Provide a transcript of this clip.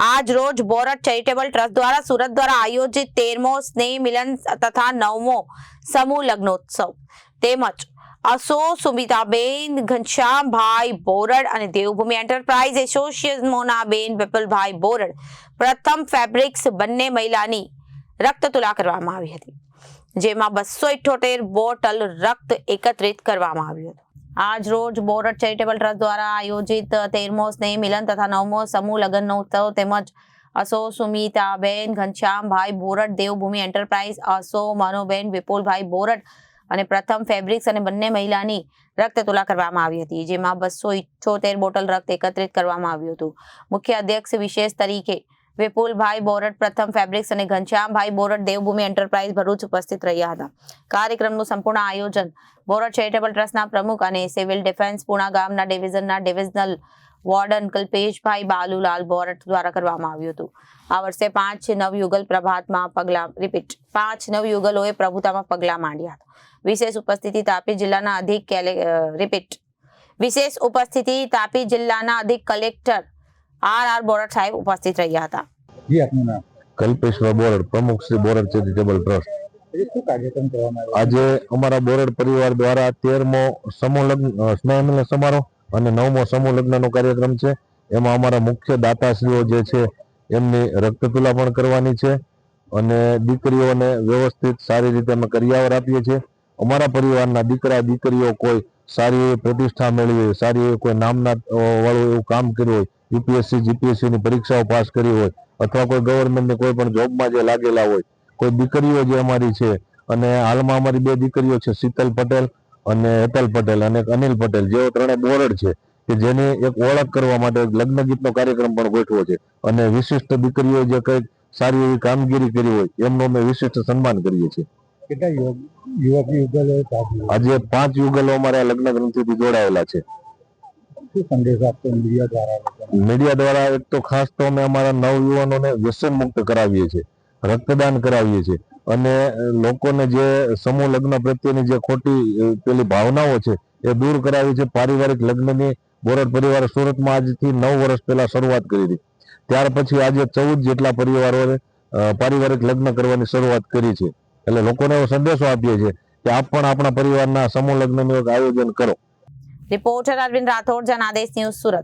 આજ રોજ બોરડ charitable trust દ્વારા સુરત દ્વારા આયોજિત તેરમો સ્નેહ મિલન તથા નવમો સમૂહ લગ્નોત્સવ. તેમજ અસો સુમિતાબેન ઘનશ્યામભાઈ બોરડ અને Devbhumi enterprise association Monaben Vipulbhai Borad Pratham fabrics બંને મહિલાની રક્ત તુલા કરવામાં આવી હતી, જેમાં બસો ઇઠોતેર બોટલ રક્ત એકત્રિત કરવામાં આવ્યું હતું. આજ રોજ બોરડ ચેરિટેબલ ટ્રસ્ટ દ્વારા આયોજિત તેરમો સ્નેહ મિલન તથા નવમો સમૂહ લગ્નનો ઉત્સવ તેમજ અસો સુમિતાબેન ઘનશ્યામભાઈ બોરડ દેવભૂમિ એન્ટરપ્રાઇઝ, અસો મનોબેન, વિપુલભાઈ બોરડ અને પ્રથમ ફેબ્રિક્સ અને બંને મહિલાની રક્ત તુલા કરવામાં આવી હતી, જેમાં બસો ઇઠ્ઠોતેર બોટલ રક્ત એકત્રિત કરવામાં આવ્યું હતું. મુખ્ય અધ્યક્ષ વિશેષ તરીકે વિપુલભાઈ બોરડ પ્રથમ ફેબ્રિક્સ અને ઘનશ્યામભાઈ બોરડ દેવભૂમિ એન્ટરપ્રાઇઝ ભરૂચ ઉપસ્થિત રહ્યા હતા. કાર્યક્રમનું સંપૂર્ણ આયોજન બોરટ ચેરિટેબલ ટ્રસ્ટના પ્રમુખ અને સિવિલ ડિફેન્સ પુણા ગામના ડિવિઝનના ડિવિઝનલ વોર્ડન કલ્પેશભાઈ બાલુલાલ બોરટ દ્વારા કરવામાં આવ્યું હતું. આ વર્ષે પાંચ નવ યુગલ પ્રભાતમાં પગલા રિપીટ પાંચ નવ યુગલોએ પ્રભુતામાં પગલા માંડ્યા હતા. વિશેષ ઉપસ્થિતિ તાપી જિલ્લાના અધિક રિપીટ વિશેષ ઉપસ્થિતિ તાપી જિલ્લાના અધિક કલેક્ટર આર આર બોરડ સાહેબ ઉપસ્થિત રહ્યા હતા. જી આપનું નામ? કલ્પેશ્વર બોરડ પ્રમુખ શ્રી બોરડ ચેરિટેબલ ટ્રસ્ટ. એ શું કાર્યક્રમ કરવામાં આવ્યો? આજે અમારા બોરડ પરિવાર દ્વારા તેરમો સમૂહ લગ્ન સ્નેહમિલન સમારોહ અને નવમો સમૂહ લગ્નનો કાર્યક્રમ છે. એમાં અમારા મુખ્ય દાતાશ્રીઓ જે છે એમની રક્તતુલા પણ કરવાની છે અને દીકરીઓને વ્યવસ્થિત સારી રીતે અમે કરિયાવર આપીએ છીએ. અમારા પરિવારના દીકરા દીકરીઓ કોઈ સારી એવી પ્રતિષ્ઠા મેળવી હોય, સારી એવી કોઈ નામના વાળું એવું કામ કર્યું હોય યુપીએસસી જીપીએસસીની પરીક્ષાઓ પાસ કરી હોય, અથવા કોઈ ગવર્મેન્ટની કોઈ પણ જોબમાં જે લાગેલા હોય, કોઈ દીકરીઓ જે અમારી છે, અને હાલમાં અમારી બે દીકરીઓ છે, શીતલ પટેલ અને હેતલ પટેલ અને અનિલ પટેલ, જેઓ ત્રણે બોરડ છે, કે જેને એક ઓળખ કરવા માટે લગ્ન ગીતનો કાર્યક્રમ પણ ગોઠવો છે, અને વિશિષ્ટ દીકરીઓ જે કંઈક સારી એવી કામગીરી કરી હોય, એમનું અમે વિશિષ્ટ સન્માન કરીએ છીએ. કેટલા યુવક યુગલોએ આજે પાંચ યુગલો અમારા લગ્ન ગ્રંથિથી જોડાયેલા છે. શું સંદેશ આપતો મીડિયા દ્વારા મીડિયા દ્વારા એક તો ખાસ તો અમે અમારા નવયુવાનોને વ્યસન મુક્ત કરાવીએ છીએ રક્તદાન કરાવીએ છીએ અને લોકોને જે સમૂહ લગ્ન પ્રત્યેની જે ખોટી પેલી ભાવનાઓ છે એ દૂર કરાવી છે. પારિવારિક લગ્નની બોરડ પરિવારે સુરતમાં આજથી નવ વર્ષ પહેલા શરૂઆત કરી હતી. ત્યાર પછી આજે ચૌદ જેટલા પરિવારોએ પારિવારિક લગ્ન કરવાની શરૂઆત કરી છે. એટલે લોકોને એવો સંદેશો આપીએ છીએ કે આપ પણ આપણા પરિવારના સમૂહ લગ્નનું એક આયોજન કરો. Reporter Arvind Rathod, Janadesh news Surat.